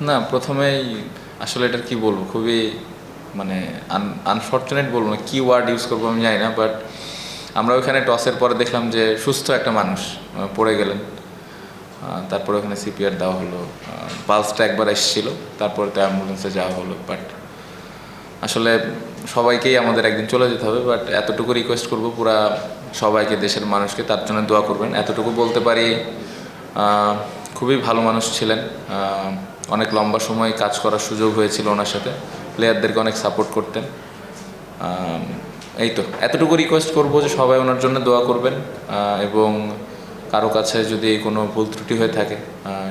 না, প্রথমেই আসলে এটার কি বলব? খুবই মানে আনফর্চুনেট বলব না, কী ওয়ার্ড ইউজ করব আমি জানি না বাট আমরা ওখানে টসের পরে দেখলাম যে সুস্থ একটা মানুষ পড়ে গেলেন। তারপরে ওখানে সিপিআর দেওয়া হলো। পালসটা একবার এসেছিল, তারপরে তো অ্যাম্বুলেন্সে যাওয়া হলো বাট আসলে সবাইকেই আমাদের একদিন চলে যেতে হবে বাট এতটুকু রিকোয়েস্ট করব পুরা সবাইকে, দেশের মানুষকে, তার জন্য দোয়া করবেন। এতটুকু বলতে পারি খুবই ভালো মানুষ ছিলেন। অনেক লম্বা সময় কাজ করার সুযোগ হয়েছিল ওনার সাথে। প্লেয়ারদেরকে অনেক সাপোর্ট করতেন। এই তো। এতটুকু রিকোয়েস্ট করব যে সবাই ওনার জন্য দোয়া করবেন। এবং কারও কাছে যদি কোনো ভুল ত্রুটি হয়ে থাকে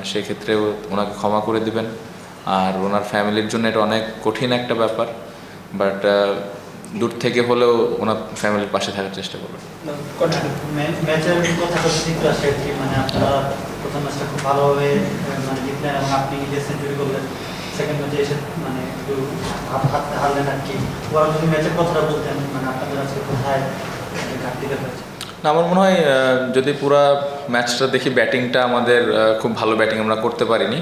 সেক্ষেত্রেও ওনাকে ক্ষমা করে দিবেন। আর ওনার ফ্যামিলির জন্য এটা অনেক কঠিন একটা ব্যাপার। বাট দূর থেকে হলেও ওনার ফ্যামিলির পাশে থাকার চেষ্টা করবেন। না আমার মনে হয় যদি পুরা ম্যাচটা দেখি ব্যাটিংটা আমাদের খুব ভালো ব্যাটিং আমরা করতে পারিনি।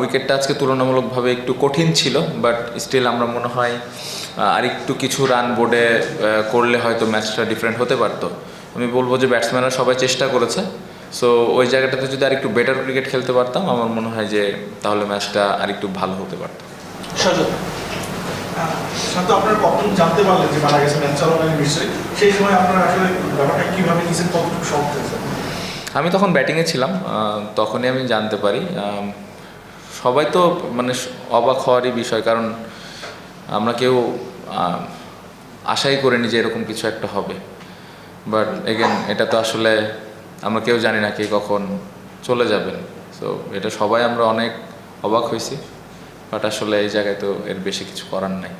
উইকেটটা আজকে তুলনামূলকভাবে একটু কঠিন ছিল বাট স্টিল আমরা মনে হয় আরেকটু কিছু রান বোর্ডে করলে হয়তো ম্যাচটা ডিফারেন্ট হতে পারতো। আমি বলব যে ব্যাটসম্যানরা সবাই চেষ্টা করেছে। সো ওই জায়গাটাতে যদি আরেকটু বেটার ক্রিকেট খেলতে পারতাম আমার মনে হয় যে তাহলে ম্যাচটা আরেকটু ভালো হতে পারত। আপনারা কখন জানতে পারলেন যে মারা গেছে ম্যাচ সেই সময় আপনারা আসলে ব্যাপারটা কীভাবে নিছেন কতটুকু শখ হয়েছে আমি তখন ব্যাটিংয়ে ছিলাম তখনই আমি জানতে পারি। সবাই তো মানে অবাক হওয়ারই বিষয় কারণ আমরা কেউ আশাই করিনি যে এরকম কিছু একটা হবে। বাট এগেন এটা তো আসলে আমরা কেউ জানি না কে কখন চলে যাবেন। সো এটা সবাই আমরা অনেক অবাক হয়েছি। বাট আসলে এই জায়গায় তো এর বেশি কিছু করার নাই।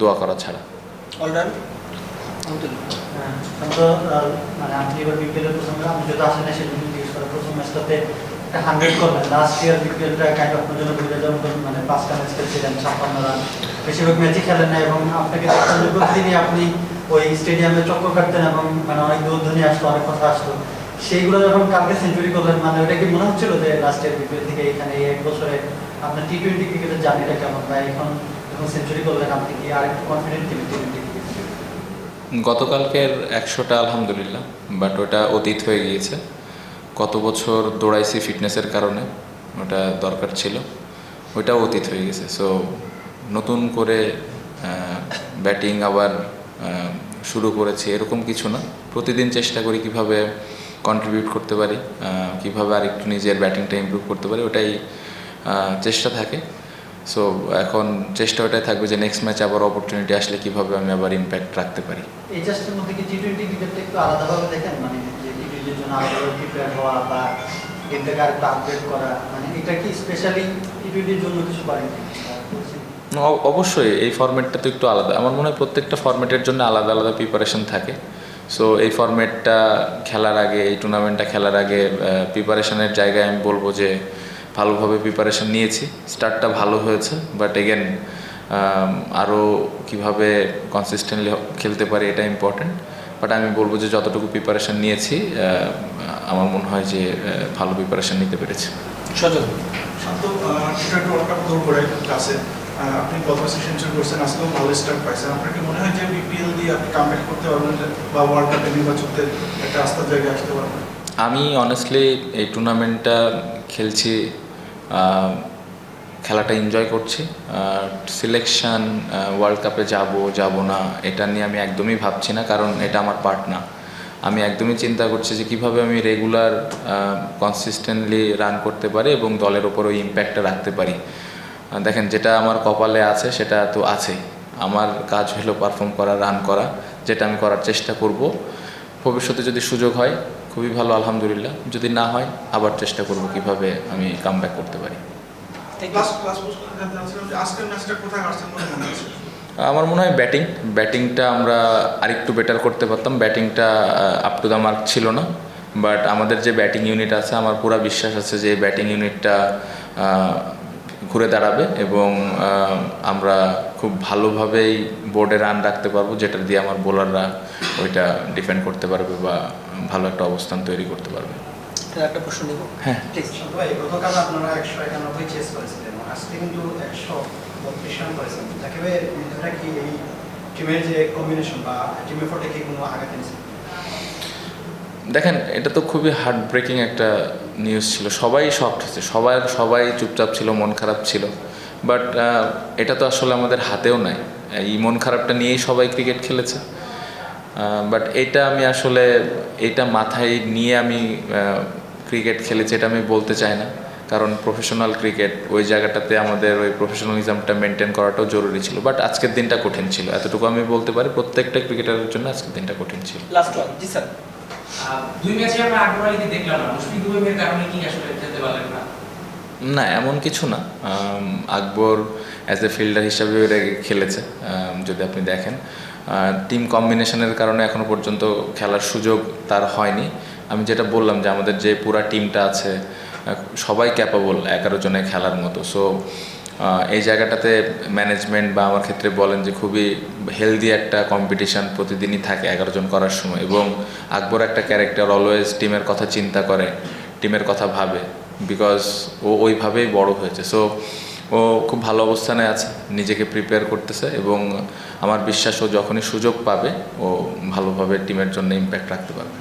দোয়া করা ছাড়া। হান্ড্রেড করলেন। লাস্ট ইয়ার বিপিএলটা কাইন্ড অফ মানে পাঁচটা ম্যাচ খেলছিলেন ছাপ্পান্ন রান। বেশিরভাগ ম্যাচই খেলেন না এবং আপনাকে দেখতাম প্রতিদিনই আপনি ওই স্টেডিয়ামে চক্কর কাটতেন এবং মানে অনেক দূর ধ্বনি আসতো, অনেক কথা আসতো। সেইগুলো যখন কালকে সেঞ্চুরি করলেন মানে ওটা কি মনে হচ্ছিল যে লাস্ট ইয়ার বিপিএল থেকে এখানে এক বছরে আপনার টি টোয়েন্টি ক্রিকেটের জার্নিটা কেমন বা এখন যখন সেঞ্চুরি করলেন, আপনি কি আরেকটু কনফিডেন্ট টিম টি টোয়েন্টি গতকালকের একশোটা আলহামদুলিল্লাহ বাট ওটা অতীত হয়ে গিয়েছে। কত বছর দৌড়াইছি ফিটনেসের কারণে, ওটা দরকার ছিল। ওইটাও অতীত হয়ে গেছে সো নতুন করে ব্যাটিং আবার শুরু করেছি, এরকম কিছু না। প্রতিদিন চেষ্টা করি কীভাবে কন্ট্রিবিউট করতে পারি কীভাবে আরেকটু নিজের ব্যাটিংটা ইম্প্রুভ করতে পারি, ওটাই চেষ্টা থাকে। সো এখন চেষ্টা ওটাই থাকবে যে নেক্সট ম্যাচ আবার অপরচুনিটি আসলে কীভাবে আমি আবার ইম্প্যাক্ট রাখতে পারি। মানে মানে এটা কি স্পেশালি টি টোয়েন্টির জন্য কিছু অবশ্যই এই ফরম্যাটটা তো একটু আলাদা। আমার মনে হয় প্রত্যেকটা ফরম্যাটের জন্য আলাদা আলাদা প্রিপারেশন থাকে। সো এই ফরম্যাটটা খেলার আগে এই টুর্নামেন্টটা খেলার আগে প্রিপারেশনের জায়গায় আমি বলব যে ভালোভাবে প্রিপারেশন নিয়েছি। স্টার্টটা ভালো হয়েছে বাট এগেন আরও কীভাবে কনসিস্টেন্টলি খেলতে পারি এটা ইম্পর্ট্যান্ট বাট আমি বলব যে যতটুকু প্রিপারেশন নিয়েছি আমার মনে হয় যে ভালো প্রিপারেশন নিতে পেরেছি। সজল। আপনি গত সেঞ্চুরি করছেন আজকেও ভালো স্টার্ট পাইছেন। আপনার কি মনে হয় যে বিপিএল দিয়ে আপনি কামব্যাক করতে পারবেন বা ওয়ার্ল্ড কাপে নির্বাচকদের একটা আস্থার জায়গায় আসতে পারবেন? আমি অনেস্টলি এই টুর্নামেন্টটা খেলছি খেলাটা এনজয় করছি। সিলেকশন ওয়ার্ল্ড কাপে যাব যাব না, এটা নিয়ে আমি একদমই ভাবছি না, কারণ এটা আমার পার্ট না। আমি একদমই চিন্তা করছি যে কীভাবে আমি রেগুলার কনসিস্টেন্টলি রান করতে পারি এবং দলের ওপর ওই ইম্প্যাক্টটা রাখতে পারি। দেখেন যেটা আমার কপালে আছে সেটা তো আছেই। আমার কাজ হলো পারফর্ম করা রান করা যেটা আমি করার চেষ্টা করব। ভবিষ্যতে যদি সুযোগ হয় খুবই ভালো আলহামদুলিল্লাহ। যদি না হয় আবার চেষ্টা করব কীভাবে আমি কাম করতে পারি। আমার মনে হয় ব্যাটিং ব্যাটিংটা আমরা আরেকটু বেটার করতে পারতাম। ব্যাটিংটা আপ টু দ্য মার্ক ছিল না। বাট আমাদের যে ব্যাটিং ইউনিট আছে আমার পুরো বিশ্বাস আছে যে ব্যাটিং ইউনিটটা ঘুরে দাঁড়াবে এবং আমরা খুব ভালোভাবেই বোর্ডে রান রাখতে পারব যেটা দিয়ে আমার বোলাররা ওইটা ডিফেন্ড করতে পারবে বা ভালো একটা অবস্থান তৈরি করতে পারবে। একটা প্রশ্ন নিব। হ্যাঁ। প্লিজ ভাই গতকাল আপনারা একশো একানব্বই চেস করেছিলেন আজকে আজকে কিন্তু একশো বত্রিশ রান করেছেন। যাকে এটা কি এই টিমের যে কম্বিনেশন বা টিম এফোর্টে কি কোনো আঘাত এনেছে? দেখেন এটা তো খুবই হার্ট ব্রেকিং একটা নিউজ ছিল, সবাই শকড হয়েছে সবাই সবাই চুপচাপ ছিল, মন খারাপ ছিল। বাট এটা তো আসলে আমাদের হাতেও নাই। এই মন খারাপটা নিয়েই সবাই ক্রিকেট খেলেছে। বাট এটা আমি আসলে, এটা মাথায় নিয়ে আমি ক্রিকেট খেলেছি, এটা আমি বলতে চাই না। কারণ প্রফেশনাল ক্রিকেট ওই জায়গাটাতে আমাদের ওই প্রফেশনালিজমটা মেনটেন করাটাও জরুরি ছিল। বাট আজকের দিনটা কঠিন ছিল। এতটুকু আমি বলতে পারি, প্রত্যেকটা ক্রিকেটারের জন্য আজকের দিনটা কঠিন ছিল। লাস্ট ওয়ান জি স্যার না? এমন কিছু না। আকবর অ্যাজ এ ফিল্ডার হিসাবে খেলেছে যদি আপনি দেখেন। টিম কম্বিনেশনের কারণে এখনও পর্যন্ত খেলার সুযোগ তার হয়নি। আমি যেটা বললাম যে আমাদের যে পুরা টিমটা আছে সবাই ক্যাপাবল এগারো জনে খেলার মতো। সো এই জায়গাটাতে ম্যানেজমেন্ট বা আমার ক্ষেত্রে বলেন যে খুবই হেলদি একটা কম্পিটিশন প্রতিদিনই থাকে এগারো জন করার সময় এবং আকবর একটা ক্যারেক্টার অলওয়েজ টিমের কথা চিন্তা করে টিমের কথা ভাবে বিকজ ও ওইভাবেই বড় হয়েছে। সো ও খুব ভালো অবস্থানে আছে, নিজেকে প্রিপেয়ার করতেছে এবং আমার বিশ্বাস ও যখনই সুযোগ পাবে, ও ভালোভাবে টিমের জন্য ইম্প্যাক্ট রাখতে পারবে।